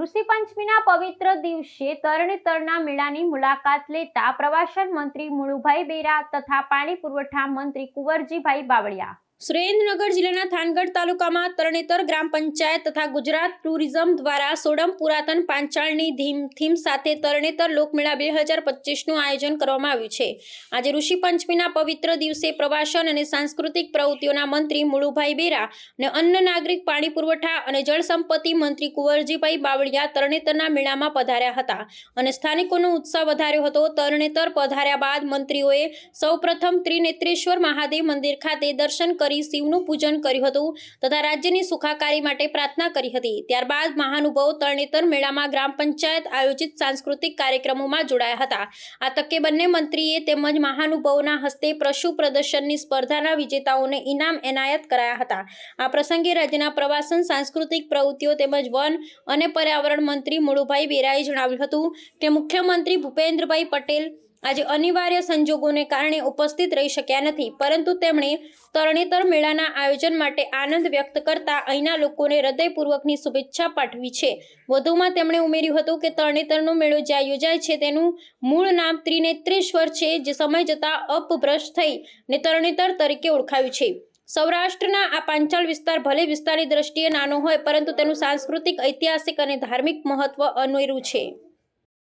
પંચમીના પવિત્ર દિવસે તરણેતરના મેળાની મુલાકાત લેતા પ્રવાસન મંત્રી મુળુભાઈ બેરા તથા પાણી પુરવઠા મંત્રી કુંવરજીભાઈ બાવળિયા સુરેન્દ્રનગર જિલ્લાના થાનગઢ તાલુકામાં તરણેતર ગ્રામ પંચાયત તથા ગુજરાત ટુરિઝમ દ્વારા સોડમ પુરાતન પાંચાળની ધીમ, થીમ સાથે તરણેતર લોકમેળા બે હજાર પચીસનું આયોજન કરવામાં આવ્યું છે. આજે ઋષિ પંચમીના પવિત્ર દિવસે પ્રવાસન અને સાંસ્કૃતિક પ્રવૃત્તિઓના મંત્રી મુળુભાઈ બેરા અને અન્ન નાગરિક પાણી પુરવઠા અને જળ સંપત્તિ મંત્રી કુંવરજીભાઈ બાવળિયા તરણેતરના મેળામાં પધાર્યા હતા અને સ્થાનિકોનો ઉત્સાહ વધાર્યો હતો. તરણેતર પધાર્યા બાદ મંત્રીઓએ સૌપ્રથમ ત્રિનેત્રેશ્વર મહાદેવ મંદિર ખાતે દર્શન કરી શિવનું પૂજન કર્યું હતું તથા રાજ્યની સુખાકારી માટે પ્રાર્થના કરી હતી. ત્યારબાદ મહાનુભાવો તરણેતર મેળામાં ગ્રામ પંચાયત આયોજિત સાંસ્કૃતિક કાર્યક્રમોમાં જોડાયા હતા. આ તકે બંને મંત્રીએ તેમજ મહાનુભાવોના હસ્તે પશુ પ્રદર્શનની સ્પર્ધાના વિજેતાઓને ઇનામ એનાયત કરાયા હતા. આ પ્રસંગે રાજ્યના પ્રવાસન, સાંસ્કૃતિક પ્રવૃત્તિઓ તેમજ વન અને પર્યાવરણ મંત્રી મુળુભાઈ બેરાએ જણાવ્યું હતું કે મુખ્યમંત્રી ભૂપેન્દ્રભાઈ પટેલ આજે અનિવાર્ય સંજોગોને કારણે ઉપસ્થિત રહી શક્યા નથી, પરંતુ તેમણે તરણેતર મેળાના આયોજન માટે આનંદ વ્યક્ત કરતા અહીંના લોકોને હૃદયપૂર્વકની શુભેચ્છા પાઠવી છે. વધુમાં તેમણે ઉમેર્યું હતું કે તરણેતરનો મેળો જ્યાં યોજાય છે તેનું મૂળ નામ ત્રિનેત્રેશ્વર છે, જે સમય જતાં અપભ્રષ્ટ થઈ ને તરણેતર તરીકે ઓળખાયું છે. સૌરાષ્ટ્રના આ પાંચાળ વિસ્તાર ભલે વિસ્તારની દ્રષ્ટિએ નાનો હોય, પરંતુ તેનું સાંસ્કૃતિક, ઐતિહાસિક અને ધાર્મિક મહત્વ અનેરું છે.